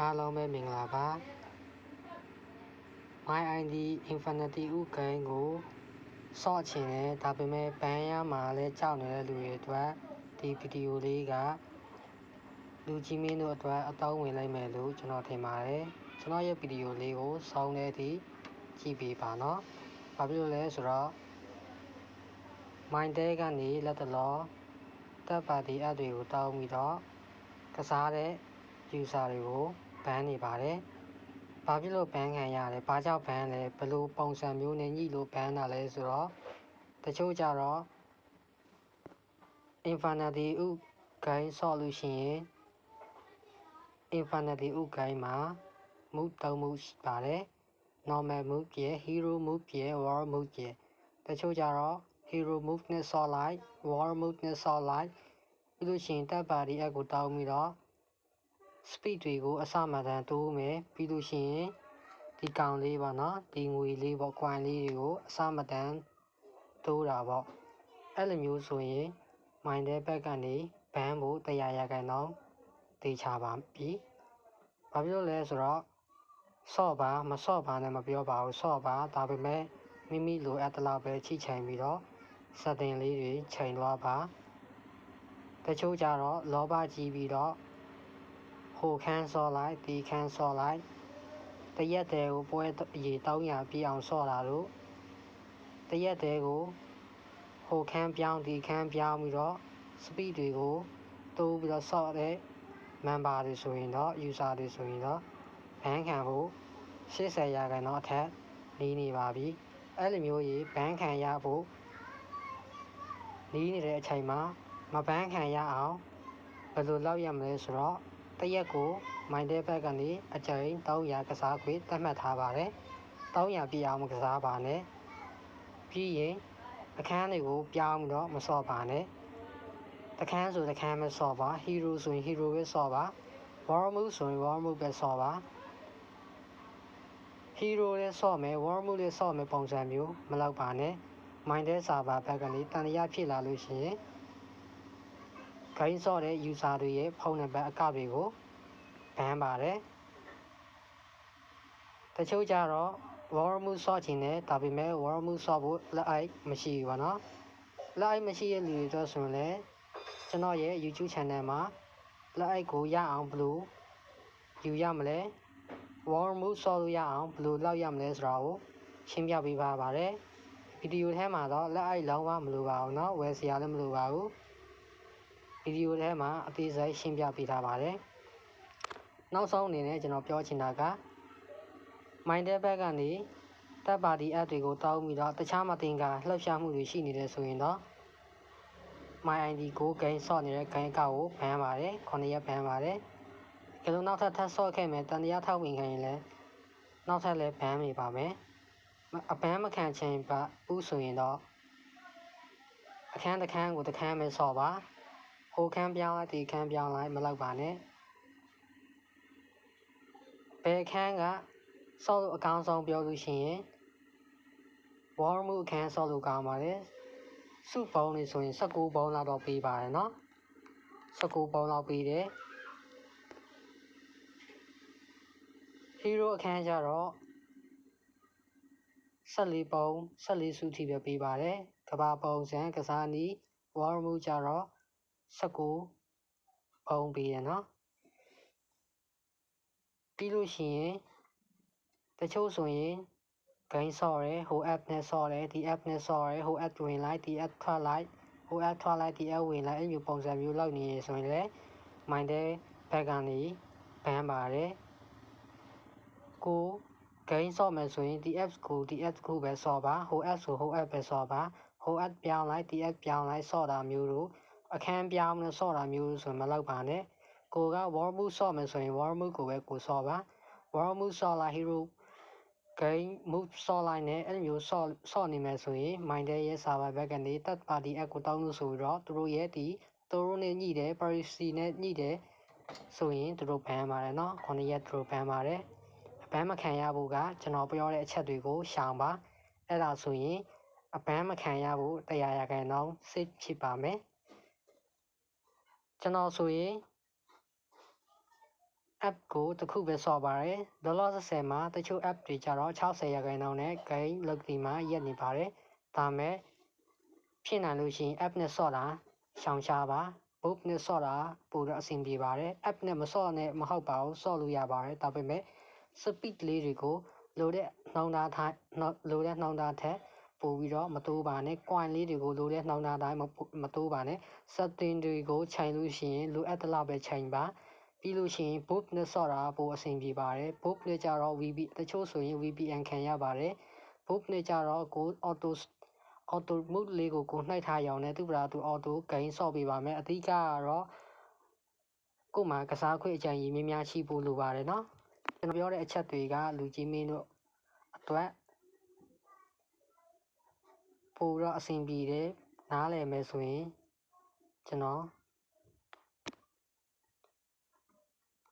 အားလုံးပဲမင်္ဂလာပါ My ID Infinity ဥကိန်းကိုစော့ချင်တယ်ဒါပေမဲ့ဘန်ရမှာလည်းကြောက်နေတဲ့လူတွေအတွက်ဒီဗီဒီယိုလေးကလူကြီးမင်းတို့အတွက်အတောင်းဝင်လိုက်မယ်လို့ကျွန်တော်ထင်ပါတယ်ကျွန်တော်ရဲ့ဗီဒီယိုလေးကိုစောင်းတဲ့အထိကြည့်ပေးပါနော်ဘာဖြစ်လို့လဲဆိုတော့ Mind တဲကနေလက်တလောတပ်ပါတီအပ်တွေကိုတောင်းပြီးတော့ကစားတဲ့ user တွေကို ဘန်နေပါတယ်။ဘာဖြစ်လို့ဘန်ခံရလဲ။ဘာကြောင့်ဘန်လဲ။ဘယ်လိုပုံစံမျိုးနဲ့ညှိလို့ဘန်တာလဲဆိုတော့တချို့ကြတော့ Infinity ဥဂိမ်းဆော့လို့ရှိရင် Infinity ဥဂိမ်းမှာ move သုံးမှုရှိပါတယ်။ normal move ပြည့် hero move ပြည့် war move ပြည့်တချို့ကြတော့ hero move နဲ့ဆော့လိုက် war move နဲ့ဆော့လိုက်ပြီးလို့ရှိရင်တပ်ပါဒီအက်ကိုတောင်းပြီးတော့ speed တွေကိုအစမတန်တိုးမယ်ပြီးလို့ရှိရင်ဒီကောင်လေးပေါ့နော်ဒီငွေလေးပေါ့ coin လေးတွေကိုအစမတန်တိုးတာပေါ့အဲ့လိုမျိုးဆိုရင် mind တဲ့ဘက်ကနေဘန်းဖို့တရားရကန်တော့တေချပါပြီဘာဖြစ်လို့လဲဆိုတော့ဆော့ပါမဆော့ပါနဲ့မပြောပါဘူးဆော့ပါဒါပေမဲ့မိမိလိုအပ်တဲ့လောက်ပဲချိချိန်ပြီးတော့ setting လေးတွေချိန်သွားပါတချို့ကြတော့လောဘကြီးပြီးတော့ ဟိုခန်းစော်လိုက်ဒီခန်းစော်လိုက်တရက်တည်းကိုပွဲအရေ300ပြည့်အောင်စော်တာလို့တရက်တည်းကိုဟိုခန်းပြောင်းဒီခန်းပြောင်းပြီးတော့ speed တွေကိုတိုးပြီးတော့စော့တဲ့ member တွေဆိုရင်တော့ user တွေဆိုရင်တော့ဘန်းခံဖို့80ရာခိုင်နှုန်းအထက်နေနေပါပြီအဲ့လိုမျိုးကြီးဘန်းခံရဖို့နေနေတဲ့အချိန်မှာမဘန်းခံရအောင်ဘယ်လိုလုပ်ရမလဲဆိုတော့ တရက်ကိုမိုင်းတဲ့ဘက်ကနေအကြိမ်300ကစားခွေသတ်မှတ်ထားပါတယ်300ပြည့်အောင်မကစားပါနဲ့ပြီးရင်အခန်းတွေကိုပြောင်းပြီးတော့မစော့ပါနဲ့တခန်းဆိုတခန်းမစော့ပါဟီးရိုးဆိုရင်ဟီးရိုးပဲစော့ပါ ဝါရမှုဆိုရင်ဝါရမှုပဲစော့ပါဟီးရိုးလည်းစော့မယ်ဝါရမှုလည်းစော့မယ်ပုံစံမျိုးမလောက်ပါနဲ့မိုင်းတဲ့ဆာဗာဘက်ကနေတန်ရဖြစ်လာလို့ရှိရင် ဂိမ်းဆော့တဲ့ user တွေရဲ့ဖုန်းနံပါတ်အကောက်တွေကိုဘန်ပါတယ်တချို့ကြတော့ war move ဆော့ချင်တယ်ဒါပေမဲ့ war move ဆော့ဖို့လက်အိုက်မရှိဘူးပေါ့နော်လက်အိုက်မရှိတဲ့လူတွေတော့ဆိုရင်လည်းကျွန်တော်ရဲ့ YouTube channel မှာလက်အိုက်ကိုရအောင်ဘယ်လိုယူရမလဲ war move ဆော့လို့ရအောင်ဘယ်လိုလောက်ရမလဲဆိုတာကိုရှင်းပြပေးပါပါတယ်ဗီဒီယိုထဲမှာတော့လက်အိုက်လုံးဝမလိုပါဘူးเนาะဝယ်စရာလည်းမလိုပါဘူး ဗီ ဒီယိုထဲမှာအသေးစိတ်ရှင်းပြပေးထားပါတယ်။နောက်ဆုံးအနေနဲ့ကျွန်တော်ပြောချင်တာက Minded Back ကနေတပ်ပါတီ app တွေကိုတောင်းပြီးတော့တခြားမတင်ကလှုပ်ရှားမှုတွေရှိနေတယ်ဆိုရင်တော့ My ID ကို gain ဆော့နေတဲ့ gain အကောက်ကိုဘန်ပါတယ်9ရက်ဘန်ပါတယ်။ကဲလို့နောက်ထပ်ထပ်ဆော့ခဲ့မယ်တန်တရားထောက်ဝင်ခံရင်လည်းနောက်ထပ်လည်းဘန်မိပါမယ်။အဘန်မခံချင်ပါဘူးဆိုရင်တော့အခန်းတစ်ခန်းကိုတစ်ခန်းပဲဆော့ပါ။ ဟိုခန်းပြောင်းလိုက်ဒီခန်းပြောင်းလိုက်မလောက်ပါနဲ့ဘယ်ခန်းကဆော့လို့အကောင်းဆုံးပြောလို့ရှိရင် war move အခန်းဆော့လို့ကောင်းပါတယ်စုပုံးနေဆိုရင်19ပုံးလောက်တော့ပေးပါတယ်เนาะ19ပုံးလောက်ပေးတယ် hero အခန်းကျတော့14ပုံး14စုထိပဲပေးပါတယ်ကဘာပုံစံကစားနီး war move ကျတော့ 19ပုံပေးရနော်ပြီးလို့ရှိရင်တချို့ဆိုရင် gain ဆော့ရဲဟို app နဲ့ဆော့ရဲဒီ app နဲ့ဆော့ရဲဟို app ဝင်လိုက်ဒီ app ထွက်လိုက်ဟို app ထွက်လိုက်ဒီ app ဝင်လိုက်အဲ့လိုပုံစံမျိုးလောက်နေရဆိုရင်လည်း mind တဲ့ဘက်ကနေဘန်ပါတယ်ကို gain ဆော့မယ်ဆိုရင်ဒီ app ကိုဒီ app ကိုပဲဆော့ပါဟို app ဆိုဟို app ပဲဆော့ပါဟို app ပြောင်းလိုက်ဒီ app ပြောင်းလိုက်ဆော့တာမျိုးတို့ အခန်းပြောင်းနဲ့ဆော့တာမျိုးဆိုရင်မလောက်ပါနဲ့ကိုက war move ဆော့မယ်ဆိုရင် war move ကိုပဲကိုဆော့ပါ war move ဆော့လာ hero game move ဆော့လိုက်နဲ့အဲ့လိုမျိုးဆော့ဆော့နေမယ်ဆိုရင် mind ရဲ့ server back ကနေ third party app ကိုတောင်းလို့ဆိုပြီးတော့သူတို့ရဲ့ဒီသူတို့နဲ့ညှိတယ် privacy နဲ့ညှိတယ်ဆိုရင်သူတို့ဘန်ပါတယ်เนาะ9ရက်သူတို့ဘန်ပါတယ်ဘန်မခံရဖို့ကကျွန်တော်ပြောတဲ့အချက်တွေကိုရှောင်ပါအဲ့ဒါဆိုရင်အပန်းမခံရဖို့တရားရခိုင်တော့စစ်ဖြစ်ပါမယ် ကျွန်တော်ဆိုရင် app ကိုတစ်ခုပဲဆော့ပါတယ်ဒေါ်လာ30မှာတချို့ app တွေကြတော့60ရာခိုင်နှုန်းနဲ့ gain လုပ်ပြီးမှရက်နေပါတယ်ဒါမဲ့ဖြစ်နိုင်လို့ရှိရင် app နဲ့ဆော့တာရှောင်ရှားပါ book နဲ့ဆော့တာပိုတော့အဆင်ပြေပါတယ် app နဲ့မဆော့နဲ့မဟုတ်ပါဘူးဆော့လို့ရပါတယ်ဒါပေမဲ့ speed လေးတွေကိုလိုတဲ့နှောင်းသားထားလိုတဲ့နှောင်းသားထက် ပို့ပြီးတော့မတိုးပါနဲ့ coin လေးတွေကိုလိုတဲ့နှောင်းသားတိုင်းမတိုးပါနဲ့ setting တွေကိုချိန်လို့ရှိရင်လိုအပ်သလောက်ပဲချိန်ပါပြီးလို့ရှိရင် book နဲ့ဆော့တာပိုအဆင်ပြေပါတယ် book နဲ့ကြတော့ VP တချို့ဆိုရင် VPN ခံရပါတယ် book နဲ့ကြတော့ကို auto auto mode လေးကိုကိုနှိုက်ထားရအောင်နဲ့သူ့ပရာသူ auto gain ဆော့ပေးပါမယ်အဓိကကတော့ကို့မှာကစားခွင့်အကြံရည်များများရှိဖို့လိုပါတယ်เนาะကျွန်တော်ပြောတဲ့အချက်တွေကလူကြီးမင်းတို့အတွက် ပိုတော့အဆင်ပြေတယ်နားလည်မယ်ဆိုရင်ကျွန်တော်